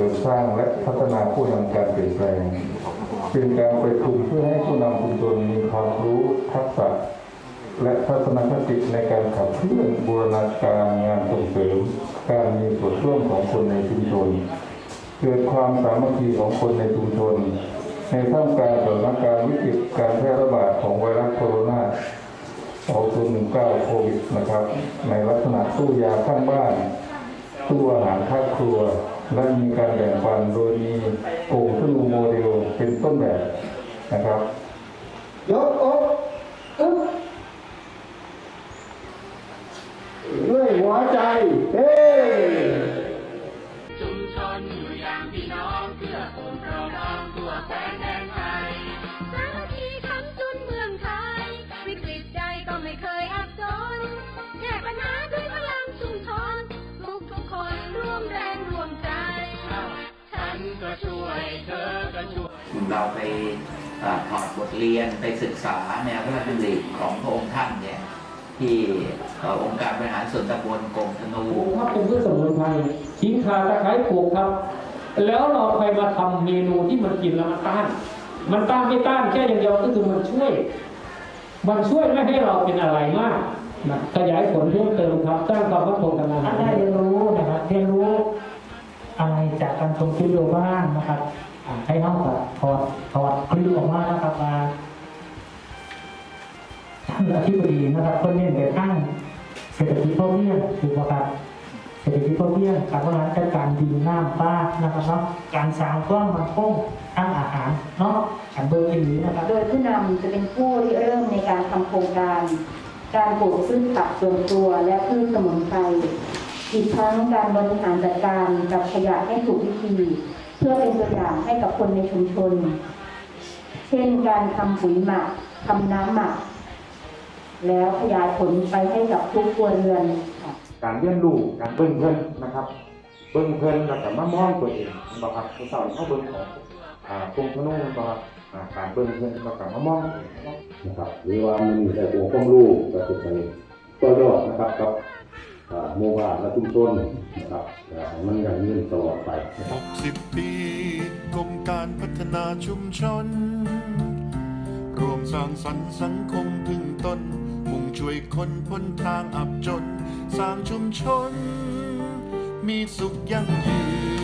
สริมสร้างและพัฒนาผู้นำการเปลี่ยนแปลง เป็นการประชุมเพื่อให้ผู้นำชุมชนมีความรู้ทักษะ และทัศนคติในการขับเคลื่อนบูรณาการงานส่งเสริม การมีส่วนร่วมของคนในชุมชน เกิดความสามัคคีของคนในชุมชน ในท่ามกลางสถานการณ์วิกฤตการแพร่ระบาดของไวรัสโคโรนา2019โควิดนะครับ ในลักษณะตู้ยาข้างบ้าน ตู้อาหารครอบครัว และมีการแบ่งปันโดยมีกลุ่มธนูโมเดลเป็นต้นแบบนะครับยกอกอึ๊บด้วยหัวใจ เฮ้ชุมชนอยู่อย่างพี่น้องเพื่อองค์เราน้องทั่วแคว้นแดนไทย เธอก็ช่วยเราไปเอ่อถอดบทเรียนไปศึกษาแนวพระราชดำริของพระองค์ท่านเนี่ยที่เอ่อองค์การบริหารส่วนตำบลกงธนูปลูกครับปลูกพืชสมุนไพรทิ้งคาตะไคร้ปลูกครับ แล้วเราไปมาทำเมนูที่มันกินแล้วมันต้าน มันต้านไม่ต้านแค่อย่างเดียวก็คือมันช่วย มันช่วยไม่ให้เราเป็นอะไรมากนะขยายผลเพิ่มเติมครับสร้างความมั่นคงทางอาหารได้เรียนรู้นะครับเรียนรู้ อะไรจากการชมคลิปวิดีโอบ้างนะครับให้น้องกับถอดถอดคลิปออกมานะครับมาท่านอธิบดีนะครับคนเน้นไปทั้งเศรษฐกิจพอเพียงถูกไหมครับเศรษฐกิจพอเพียงการบริหารจัดการดินน้ำฟ้านะครับเนาะการสร้างความมั่นคงทางอาหารเนาะอันเบอร์อินนี้นะครับโดยผู้นำจะเป็นผู้ที่เริ่มในการทำโครงการ การปลูกพืชผักสวนครัวและพืชสมุนไพร อีกทั้งการบริหารจัดการกับขยะให้ถูกวิธี เพื่อเป็นตัวอย่างให้กับคนในชุมชน เช่นการทำปุ๋ยหมักทำน้ำหมัก แล้วขยายผลไปให้กับทุกครัวเรือนค่ะการเรียนรู้การเบิ่งเพิ่นนะครับ เบิ่งเพิ่นแล้วก็มามองตัวเองบ่ครับผู้สาวเขาเบิ่งของอ่ากลุ่มธนูบ่ครับอ่าการเบิ่งเพิ่นแล้วก็มามองตัวเองเนาะนะครับหรือว่ามันมีแต่องค์ความรู้ก็จะไปต่อยอดนะครับกับ โมบ้าและชุมชนนะครับมันยังยืนตลอดไปนะครับ60 ปีกรมการพัฒนาชุมชน รวมสร้างสรรค์สังคมพึ่งตน มุ่งช่วยคนพ้นทางอับจน สร้างชุมชน มีสุขยั่งยืน